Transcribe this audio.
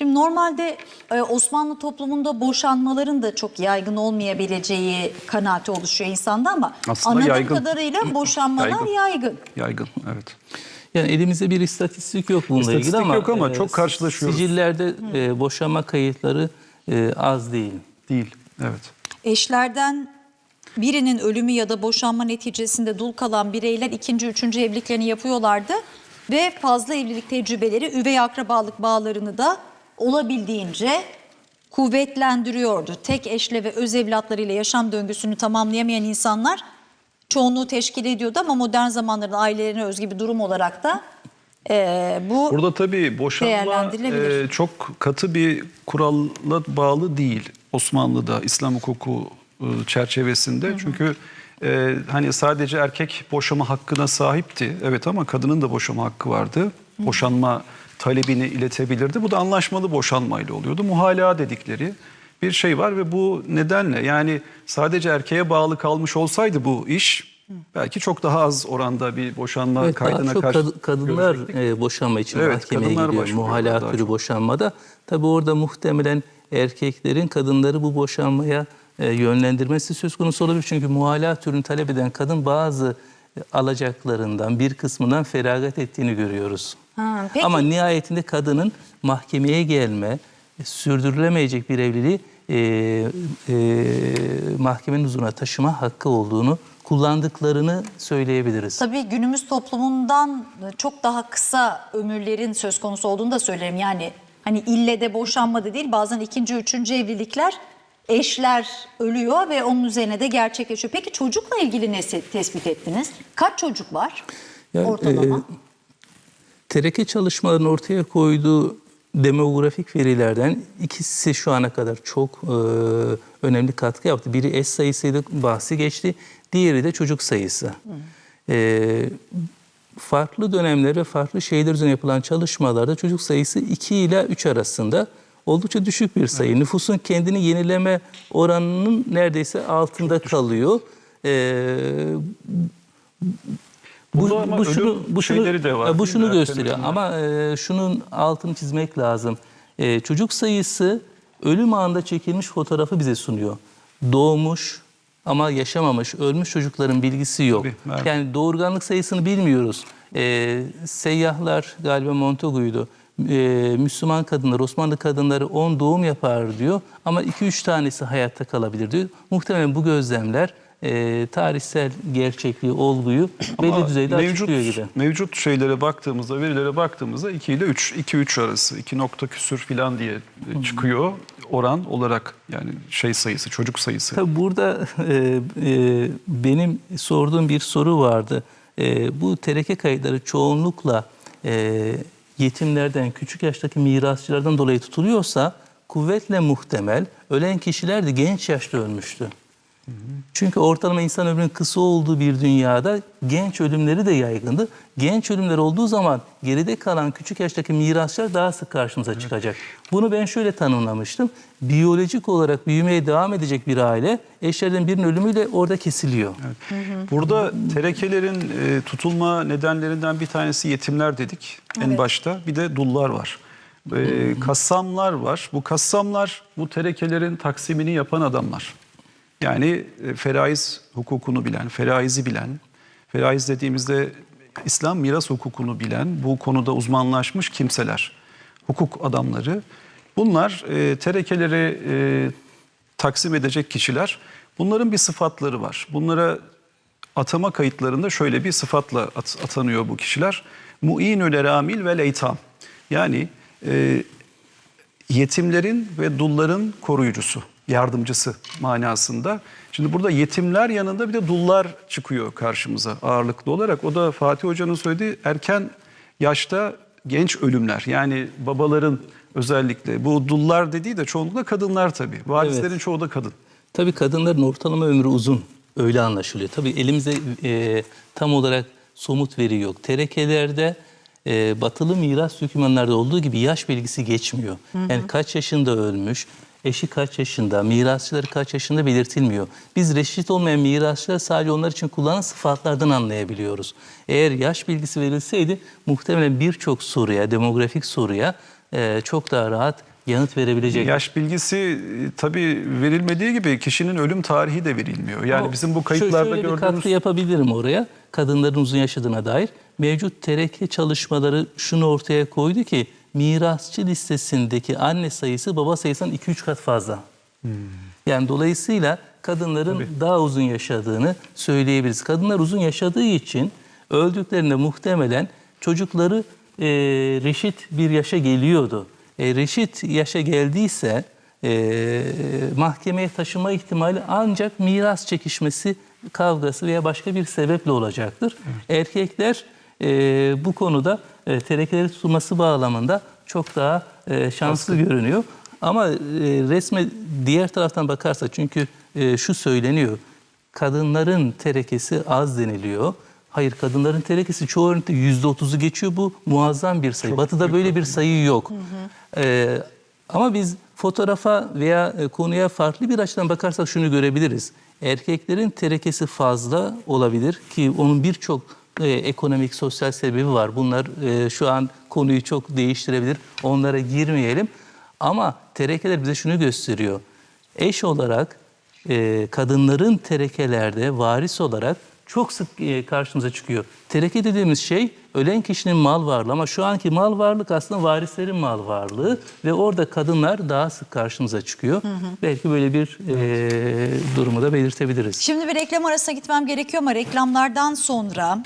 Şimdi normalde e, Osmanlı toplumunda boşanmaların da çok yaygın olmayabileceği kanaati oluşuyor insanda ama Aslında anladığım yaygın. kadarıyla boşanmalar Yaygın. yaygın. Yaygın, evet. Yani elimizde bir istatistik yok bununla ilgili İstatistik ama, yok ama e, çok karşılaşıyoruz. Sicillerde e, boşanma kayıtları e, az değil. Değil, evet. Eşlerden birinin ölümü ya da boşanma neticesinde dul kalan bireyler ikinci, üçüncü evliliklerini yapıyorlardı. Ve fazla evlilik tecrübeleri üvey akrabalık bağlarını da olabildiğince kuvvetlendiriyordu. Tek eşle ve öz evlatlarıyla yaşam döngüsünü tamamlayamayan insanlar çoğunluğu teşkil ediyordu ama modern zamanların ailelerine özgü bir durum olarak da eee, bu Burada tabii boşanma e, çok katı bir kuralla bağlı değil. Osmanlı'da İslam hukuku e, çerçevesinde. Çünkü e, hani sadece erkek boşama hakkına sahipti. Evet ama kadının da boşama hakkı vardı. Boşanma talebini iletebilirdi. Bu da anlaşmalı boşanmayla oluyordu. Muhala dedikleri bir şey var ve bu nedenle yani sadece erkeğe bağlı kalmış olsaydı bu iş belki çok daha az oranda bir boşanma Evet, kaydına çok karşı kad- kadınlar e, boşanma için Evet, mahkemeye gidiyor. Muhala türü boşanmada. Tabi orada muhtemelen erkeklerin kadınları bu boşanmaya e, yönlendirmesi söz konusu olabilir. Çünkü muhala türünü talep eden kadın bazı alacaklarından bir kısmından feragat ettiğini görüyoruz. Ha, peki. Ama nihayetinde kadının mahkemeye gelme, e, sürdürülemeyecek bir evliliği e, e, mahkemenin huzuruna taşıma hakkı olduğunu kullandıklarını söyleyebiliriz. Tabii günümüz toplumundan çok daha kısa ömürlerin söz konusu olduğunu da söylerim. Yani hani ille de boşanma da değil bazen ikinci, üçüncü evlilikler eşler ölüyor ve onun üzerine de gerçekleşiyor. Peki çocukla ilgili ne tespit ettiniz? Kaç çocuk var Yani, ortalama? e, Tereke çalışmalarının ortaya koyduğu demografik verilerden ikisi şu ana kadar çok e, önemli katkı yaptı. Biri eş sayısıydı, bahsi geçti. Diğeri de çocuk sayısı. E, farklı dönemler ve farklı şeyler üzerine yapılan çalışmalarda çocuk sayısı 2 ile 3 arasında oldukça düşük bir sayı. Nüfusun kendini yenileme oranının neredeyse altında kalıyor. E, bu, bu şunu bu şunu de var, bu şunu gösteriyor Erken ama e, şunun altını çizmek lazım. E, çocuk sayısı ölüm anında çekilmiş fotoğrafı bize sunuyor. Doğmuş ama yaşamamış, ölmüş çocukların bilgisi yok. Tabii, evet. Yani doğurganlık sayısını bilmiyoruz. E, seyyahlar galiba Montagu'ydu. E, Müslüman kadınlar, Osmanlı kadınları 10 doğum yapar diyor ama 2-3 tanesi hayatta kalabilir diyor. Muhtemelen bu gözlemler e, tarihsel gerçekliği, olguyu belli Ama düzeyde mevcut, açıklıyor gibi. Mevcut şeylere baktığımızda, verilere baktığımızda 2 ile 3, 2-3 arası, 2 nokta küsür falan diye çıkıyor oran olarak yani şey sayısı, çocuk sayısı. Tabii burada e, e, benim sorduğum bir soru vardı. E, bu tereke kayıtları çoğunlukla e, yetimlerden, küçük yaştaki mirasçılardan dolayı tutuluyorsa kuvvetle muhtemel ölen kişiler de genç yaşta ölmüştü. Çünkü ortalama insan ömrünün kısa olduğu bir dünyada genç ölümleri de yaygındı. Genç ölümler olduğu zaman geride kalan küçük yaştaki mirasçılar daha sık karşımıza çıkacak. Bunu ben şöyle tanımlamıştım. Biyolojik olarak büyümeye devam edecek bir aile eşlerden birinin ölümüyle orada kesiliyor. Burada terekelerin e, tutulma nedenlerinden bir tanesi yetimler dedik en başta. Bir de dullar var. E, kassamlar var. Bu kassamlar bu terekelerin taksimini yapan adamlar. Yani e, feraiz hukukunu bilen, feraizi bilen, feraiz dediğimizde İslam miras hukukunu bilen, bu konuda uzmanlaşmış kimseler, hukuk adamları. Bunlar e, terekeleri e, taksim edecek kişiler. Bunların bir sıfatları var. Bunlara atama kayıtlarında şöyle bir sıfatla at- atanıyor bu kişiler. Mu'inül eramil ve leytam. Yani e, yetimlerin ve dulların koruyucusu, yardımcısı manasında. Şimdi burada yetimler yanında bir de dullar çıkıyor karşımıza ağırlıklı olarak. O da Fatih Hoca'nın söylediği erken yaşta genç ölümler. Yani babaların özellikle bu dullar dediği de çoğunlukla kadınlar tabii. Varislerin Evet. çoğu da kadın. Tabii kadınların ortalama ömrü uzun. Öyle anlaşılıyor. Tabii elimizde e, tam olarak somut veri yok. Terekelerde e, batılı miras dokümanlarda olduğu gibi yaş bilgisi geçmiyor. Yani kaç yaşında ölmüş, eşi kaç yaşında, mirasçıları kaç yaşında belirtilmiyor. Biz reşit olmayan mirasçılar sadece onlar için kullanılan sıfatlardan anlayabiliyoruz. Eğer yaş bilgisi verilseydi muhtemelen birçok soruya, demografik soruya e, çok daha rahat yanıt verebilecek. Yaş bilgisi e, tabii verilmediği gibi kişinin ölüm tarihi de verilmiyor. Yani O- bizim bu kayıtlarda şöyle bir gördüğümüz katkı yapabilirim oraya. Kadınların uzun yaşadığına dair. Mevcut tereke çalışmaları şunu ortaya koydu ki mirasçı listesindeki anne sayısı baba sayısından 2-3 kat fazla. Yani dolayısıyla kadınların daha uzun yaşadığını söyleyebiliriz. Kadınlar uzun yaşadığı için öldüklerinde muhtemelen çocukları e, reşit bir yaşa geliyordu. E, reşit yaşa geldiyse e, mahkemeye taşıma ihtimali ancak miras çekişmesi, kavgası veya başka bir sebeple olacaktır. Erkekler e, bu konuda e, terekeleri tutulması bağlamında çok daha e, şanslı görünüyor. Ama e, resme diğer taraftan bakarsak çünkü e, şu söyleniyor. Kadınların terekesi az deniliyor. Hayır kadınların terekesi çoğu örnekte yüzde otuzu geçiyor bu muazzam bir sayı. Batı'da böyle bir sayı yok. Ee, ama biz fotoğrafa veya e, konuya farklı bir açıdan bakarsak şunu görebiliriz. Erkeklerin terekesi fazla olabilir ki onun birçok e, ekonomik, sosyal sebebi var. Bunlar e, şu an konuyu çok değiştirebilir. Onlara girmeyelim. Ama terekeler bize şunu gösteriyor. Eş olarak e, kadınların terekelerde varis olarak çok sık e, karşımıza çıkıyor. Tereke dediğimiz şey ölen kişinin mal varlığı ama şu anki mal varlık aslında varislerin mal varlığı ve orada kadınlar daha sık karşımıza çıkıyor. Belki böyle bir e, durumu da belirtebiliriz. Şimdi bir reklam arasına gitmem gerekiyor ama reklamlardan sonra